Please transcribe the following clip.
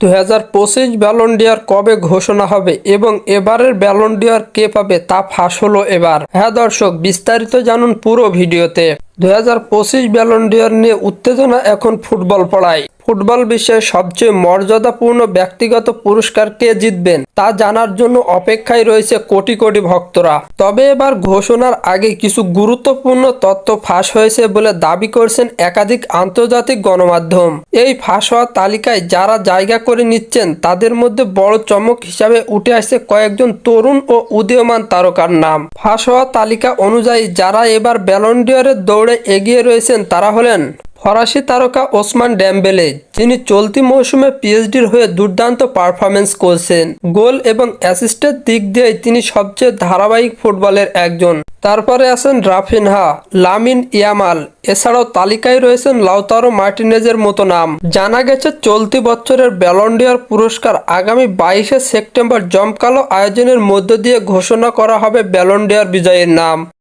দু হাজার পঁচিশ ব্যালন্ডিয়ার কবে ঘোষণা হবে এবং এবারের ব্যালন্ডিয়ার কে পাবে তা ফাঁস হলো এবার। হ্যাঁ দর্শক, বিস্তারিত জানুন পুরো ভিডিওতে। দু হাজার পঁচিশ ব্যালন্ডিয়ার নিয়ে উত্তেজনা এখন ফুটবল পড়ায়। ফুটবল বিশ্বের সবচেয়ে মর্যাদাপূর্ণ ব্যক্তিগত পুরস্কার কে জিতবেন, তা জানার জন্য অপেক্ষায় রয়েছে কোটি কোটি ভক্তরা। তবে এবার ঘোষণার আগে কিছু গুরুত্বপূর্ণ তথ্য ফাঁস হয়েছে বলে দাবি করছেন একাধিক আন্তর্জাতিক গণমাধ্যম। এই ফাঁস হওয়া তালিকায় যারা জায়গা করে নিচ্ছেন, তাদের মধ্যে বড় চমক হিসাবে উঠে আসছে কয়েকজন তরুণ ও উদীয়মান তারকার নাম। ফাঁস হওয়া তালিকা অনুযায়ী যারা এবার ব্যালন্ডিয়ারের দৌড়ে এগিয়ে রয়েছেন, তারা হলেন ফরাসি তারকা ওসমান ড্যাম্বেলে যিনি চলতি মৌসুমে পিএইচডির হয়ে দুর্দান্ত পারফরমেন্স করছেন। গোল এবং অ্যাসিস্টের দিক দিয়ে তিনি সবচেয়ে ধারাবাহিক ফুটবলের একজন। তারপরে আছেন রাফিনহা, লামিন ইয়ামাল, এছাড়াও তালিকায় রয়েছেন লাউতারো মার্টিনেজের মতো নাম। জানা গেছে, চলতি বছরের ব্যালন্ডিয়ার পুরস্কার আগামী বাইশে সেপ্টেম্বর জমকালো আয়োজনের মধ্য দিয়ে ঘোষণা করা হবে ব্যালন্ডিয়ার বিজয়ের নাম।